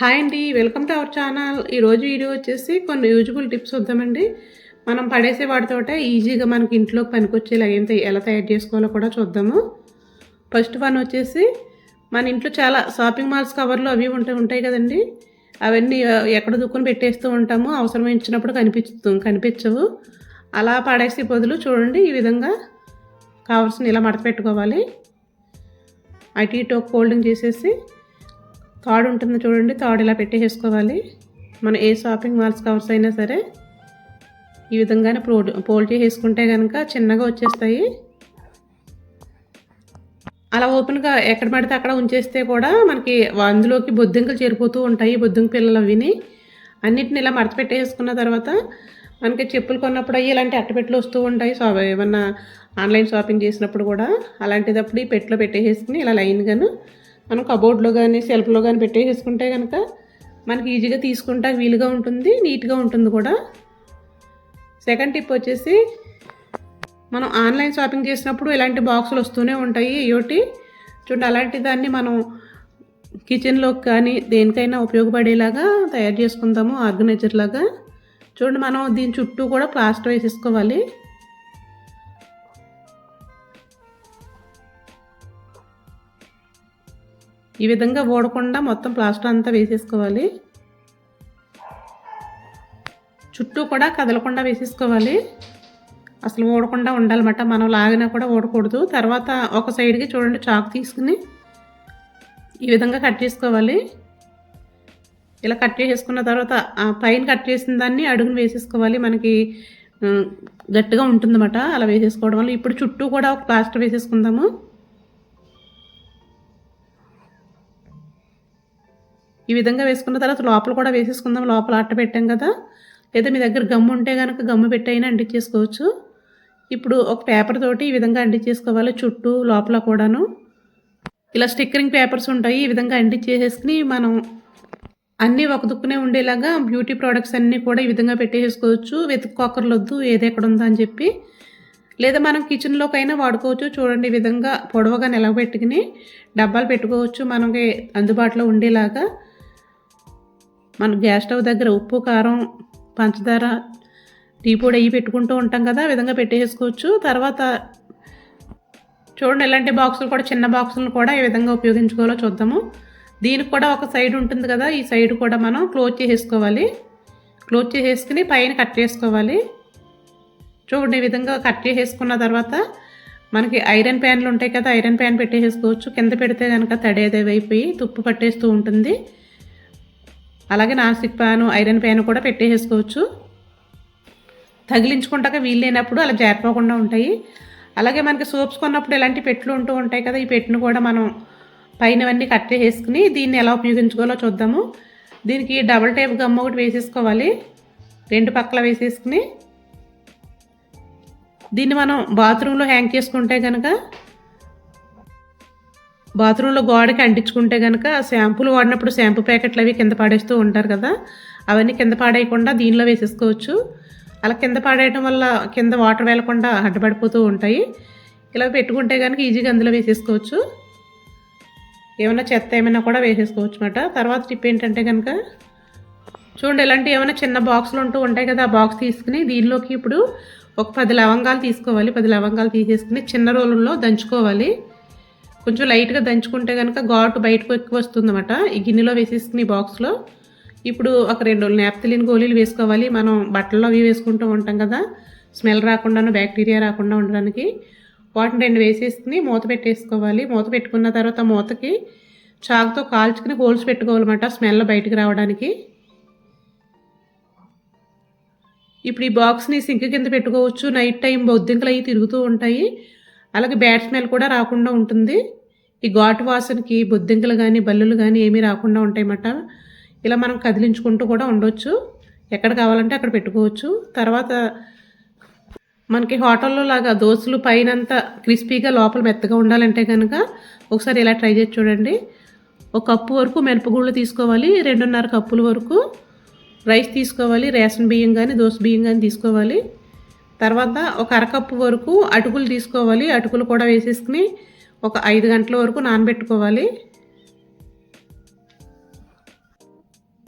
Hi అండి welcome to our channel. ఈరోజు video వచ్చేసి కొన్ని యూజబుల్ టిప్స్ వద్దామండి. మనం పడేసే వాటితోటే ఈజీగా మనకి ఇంట్లోకి పనికొచ్చేలా ఏం తయ- ఎలా తయారు చేసుకోవాలో కూడా చూద్దాము. ఫస్ట్ వన్ వచ్చేసి మన ఇంట్లో చాలా షాపింగ్ మాల్స్ కవర్లు అవి ఉంటాయి ఉంటాయి కదండి. అవన్నీ ఎక్కడ దుక్కుని పెట్టేస్తూ ఉంటాము. అవసరం ఇచ్చినప్పుడు కనిపించవు. అలా పడేసే బదులు చూడండి ఈ విధంగా కవర్స్ని ఇలా మడత పెట్టుకోవాలి. అటు ఇటు ఫోల్డింగ్ చేసేసి తాడు ఉంటుంది చూడండి. తాడు ఇలా పెట్టేసుకోవాలి మన ఏ షాపింగ్ మాల్స్ కవర్స్ అయినా సరే ఈ విధంగానే ఫోల్డ్ పోల్డ్ చేసేసుకుంటే కనుక చిన్నగా వచ్చేస్తాయి. అలా ఓపెన్గా ఎక్కడ పడితే అక్కడ ఉంచేస్తే కూడా మనకి అందులోకి బొద్దింకలు చేరిపోతూ ఉంటాయి. బొద్దింక పిల్లలు అవిని అన్నిటిని ఇలా మడత పెట్టేసుకున్న తర్వాత మనకి చెప్పులు కొన్నప్పుడు అవి ఇలాంటి అట్టపెట్టలు వస్తూ ఉంటాయి. సో ఏమన్నా ఆన్లైన్ షాపింగ్ చేసినప్పుడు కూడా అలాంటిదప్పుడు ఈ పెట్టెలో పెట్టేసుకుని ఇలా లైన్గాను మనం కబోర్డ్లో కానీ సెల్ఫ్లో కానీ పెట్టేసుకుంటే కనుక మనకి ఈజీగా తీసుకుంటా వీలుగా ఉంటుంది నీట్గా ఉంటుంది కూడా. సెకండ్ టిప్ వచ్చేసి మనం ఆన్లైన్ షాపింగ్ చేసినప్పుడు ఇలాంటి బాక్సులు వస్తూనే ఉంటాయి ఇయోటి చూడండి అలాంటి దాన్ని మనం కిచెన్లోకి కానీ దేనికైనా ఉపయోగపడేలాగా తయారు చేసుకుందాము ఆర్గనైజర్ లాగా. చూడండి మనం దీని చుట్టూ కూడా ప్లాస్టర్ వేసేసుకోవాలి. ఈ విధంగా ఓడకుండా మొత్తం ప్లాస్టర్ అంతా వేసేసుకోవాలి. చుట్టూ కూడా కదలకుండా వేసేసుకోవాలి. అసలు ఓడకుండా ఉండాలన్నమాట. మనం లాగినా కూడా ఓడకూడదు తర్వాత ఒక సైడ్కి చూడండి చాకు తీసుకుని ఈ విధంగా కట్ చేసుకోవాలి. ఇలా కట్ చేసేసుకున్న తర్వాత ఆ పైన కట్ చేసిన దాన్ని అడుగును వేసేసుకోవాలి. మనకి గట్టిగా ఉంటుందన్నమాట. అలా వేసేసుకోవడం వల్ల ఇప్పుడు చుట్టూ కూడా ఒక ప్లాస్టర్ వేసేసుకుందాము. ఈ విధంగా వేసుకున్న తర్వాత లోపల కూడా వేసేసుకుందాం. లోపల అట్ట పెట్టాం కదా. లేదా మీ దగ్గర గమ్ము ఉంటే కనుక గమ్ము పెట్టైనా అంటించేసుకోవచ్చు ఇప్పుడు ఒక పేపర్ తోటి ఈ విధంగా అంటించేసుకోవాలి చుట్టూ లోపల కూడాను. ఇలా స్టిక్కరింగ్ పేపర్స్ ఉంటాయి. ఈ విధంగా అంటించేసేసుకుని మనం అన్నీ ఒక దుక్కునే ఉండేలాగా బ్యూటీ ప్రోడక్ట్స్ అన్నీ కూడా ఈ విధంగా పెట్టేసుకోవచ్చు వెతుక్కోకర్లొద్దు ఏది ఎక్కడ ఉందా అని చెప్పి. లేదా మనం కిచెన్లోకైనా వాడుకోవచ్చు. చూడండి ఈ విధంగా పొడవుగా నిలబెట్టుకుని డబ్బాలు పెట్టుకోవచ్చు. మనకి అందుబాటులో ఉండేలాగా. మన గ్యాస్ స్టవ్ దగ్గర ఉప్పు కారం పంచదార టీ పొడి అవి పెట్టుకుంటూ ఉంటాం కదా ఆ విధంగా పెట్టేసుకోవచ్చు. తర్వాత చూడండి ఇలాంటి బాక్సులు కూడా చిన్న బాక్సులను కూడా ఏ విధంగా ఉపయోగించుకోవాలో చూద్దాము. దీనికి కూడా ఒక సైడ్ ఉంటుంది కదా ఈ సైడ్ కూడా మనం క్లోజ్ చేసేసుకోవాలి. క్లోజ్ చేసేసుకుని పైన కట్ చేసుకోవాలి. చూడండి ఈ విధంగా కట్ చేసేసుకున్న తర్వాత మనకి ఐరన్ ప్యాన్లు ఉంటాయి కదా ఐరన్ ప్యాన్ పెట్టేసుకోవచ్చు కింద పెడితే కనుక తడేదేవి అయిపోయి తుప్పు పట్టేస్తూ ఉంటుంది. అలాగే non stick pan iron pan కూడా పెట్టేసుకోవచ్చు తగిలించుకుంటాక వీలు లేనప్పుడు అలా జారిపోకుండా ఉంటాయి. అలాగే మనకి సోప్స్ కొన్నప్పుడు ఇలాంటి పెట్లు ఉంటూ ఉంటాయి కదా ఈ పెట్టును కూడా మనం పైనవన్నీ కట్ చేసుకుని దీన్ని ఎలా ఉపయోగించుకోవాలో చూద్దాము. దీనికి డబల్ టైప్ గమ్ ఒకటి వేసేసుకోవాలి. రెండు పక్కల వేసేసుకుని దీన్ని మనం బాత్రూంలో హ్యాంగ్ చేసుకుంటే కనుక బాత్రూంలో గోడకి అంటించుకుంటే కనుక షాంపూలు వాడినప్పుడు షాంపూ ప్యాకెట్లు అవి కింద పాడేస్తూ ఉంటారు కదా అవన్నీ కింద పాడేయకుండా దీనిలో వేసేసుకోవచ్చు. అలా కింద పాడేయటం వల్ల కింద వాటర్ వెళ్ళకుండా అడ్డపడిపోతూ ఉంటాయి. ఇలా పెట్టుకుంటే కనుక ఈజీగా అందులో వేసేసుకోవచ్చు. ఏమైనా చెత్త ఏమైనా కూడా వేసేసుకోవచ్చు అనమాట తర్వాత టిప్ ఏంటంటే కనుక చూడండి ఇలాంటి ఏమైనా చిన్న బాక్సులు ఉంటూ ఉంటాయి కదా ఆ బాక్స్ తీసుకుని దీనిలోకి ఇప్పుడు ఒక పది లవంగాలు తీసుకోవాలి. పది లవంగాలు తీసేసుకుని చిన్న రోలుల్లో దంచుకోవాలి. కొంచెం లైట్గా దంచుకుంటే కనుక ఘాటు బయటకు ఎక్కువ వస్తుందన్నమాట. ఈ గిన్నెలో వేసేసుకుని బాక్స్లో. ఇప్పుడు ఒక రెండు నాప్తలిన్ గోళీలు వేసుకోవాలి. మనం బట్టల్లో అవి వేసుకుంటూ ఉంటాం కదా. స్మెల్ రాకుండాను బ్యాక్టీరియా రాకుండా ఉండడానికి. వాటిని రెండు వేసేసుకుని మూత పెట్టేసుకోవాలి. మూత పెట్టుకున్న తర్వాత మూతకి చాకుతో కాల్చుకుని హోల్స్ పెట్టుకోవాలన్నమాట స్మెల్ బయటకు రావడానికి. ఇప్పుడు ఈ బాక్స్ని సింక్ కింద పెట్టుకోవచ్చు. నైట్ టైం బొద్దింకలు అవి తిరుగుతూ ఉంటాయి. అలాగే బ్యాడ్ స్మెల్ కూడా రాకుండా ఉంటుంది. ఈ ఘాటు వాసనకి బొద్దింకలు కానీ బల్లులు కానీ ఏమీ రాకుండా ఉంటాయన్నమాట. ఇలా మనం కదిలించుకుంటూ కూడా ఉండొచ్చు. ఎక్కడ కావాలంటే అక్కడ పెట్టుకోవచ్చు. తర్వాత మనకి హోటల్లో లాగా దోశలు పైనంత క్రిస్పీగా లోపల మెత్తగా ఉండాలంటే కనుక ఒకసారి ఇలా ట్రై చేసి చూడండి. ఒక కప్పు వరకు మినపగుళ్ళు తీసుకోవాలి రెండున్నర కప్పుల వరకు రైస్ తీసుకోవాలి రేషన్ బియ్యం కానీ దోశ బియ్యం కానీ తీసుకోవాలి. తర్వాత ఒక అరకప్పు వరకు అటుకులు తీసుకోవాలి. అటుకులు కూడా వేసేసుకుని ఒక ఐదు గంటల వరకు నానబెట్టుకోవాలి.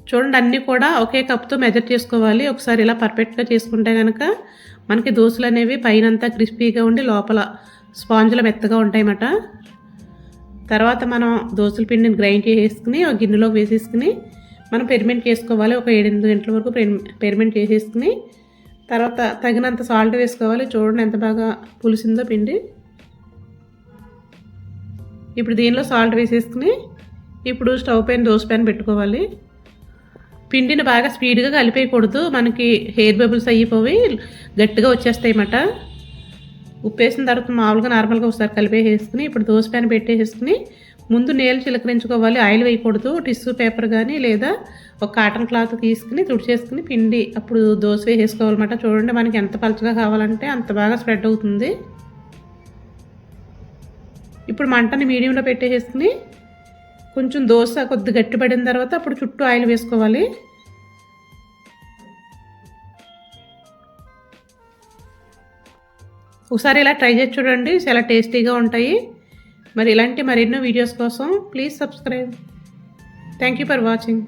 చూడండి అన్నీ కూడా ఒకే కప్తో మెజర్ చేసుకోవాలి. ఒకసారి ఇలా పర్ఫెక్ట్గా చేసుకుంటే కనుక మనకి దోశలు అనేవి పైనంతా క్రిస్పీగా ఉండి లోపల స్పాంజ్ల మెత్తగా ఉంటాయన్నమాట. తర్వాత మనం దోశల పిండిని గ్రైండ్ చేసేసుకుని ఒక గిన్నెలోకి వేసేసుకుని మనం పెరిమెంట్ చేసుకోవాలి. ఒక ఏడెనిమిది గంటల వరకు పెరిమెంట్ చేసేసుకుని తర్వాత తగినంత సాల్ట్ వేసుకోవాలి. చూడండి ఎంత బాగా పులిసిందో పిండి. ఇప్పుడు దీనిలో సాల్ట్ వేసేసుకుని ఇప్పుడు స్టవ్ పైన దోశ పైన పెట్టుకోవాలి. పిండిని బాగా స్పీడ్గా కలిపేయకూడదు. మనకి హెయిర్ బబుల్స్ అయిపోయి గట్టిగా వచ్చేస్తాయి అన్నమాట. ఉప్పు వేసిన తర్వాత మామూలుగా నార్మల్గా ఒకసారి కలిపేసేసుకుని ఇప్పుడు దోశ పైన పెట్టేసేసుకుని ముందు నేలు చిలకరించుకోవాలి ఆయిల్ వేయకూడదు టిష్యూ పేపర్ కానీ లేదా ఒక కాటన్ క్లాత్ తీసుకుని తుడిచేసుకుని పిండి అప్పుడు దోశ వేసేసుకోవాలన్నమాట. చూడండి మనకి ఎంత పలచగా కావాలంటే అంత బాగా స్ప్రెడ్ అవుతుంది. ఇప్పుడు మంటని మీడియంలో పెట్టేసుకుని కొంచెం దోశ కొద్ది గట్టిపడిన తర్వాత అప్పుడు చుట్టూ ఆయిల్ వేసుకోవాలి. ఒకసారి ఇలా ట్రై చేసి చూడండి చాలా టేస్టీగా ఉంటాయి. మరి ఇలాంటి మరెన్నో వీడియోస్ కోసం please subscribe thank you for watching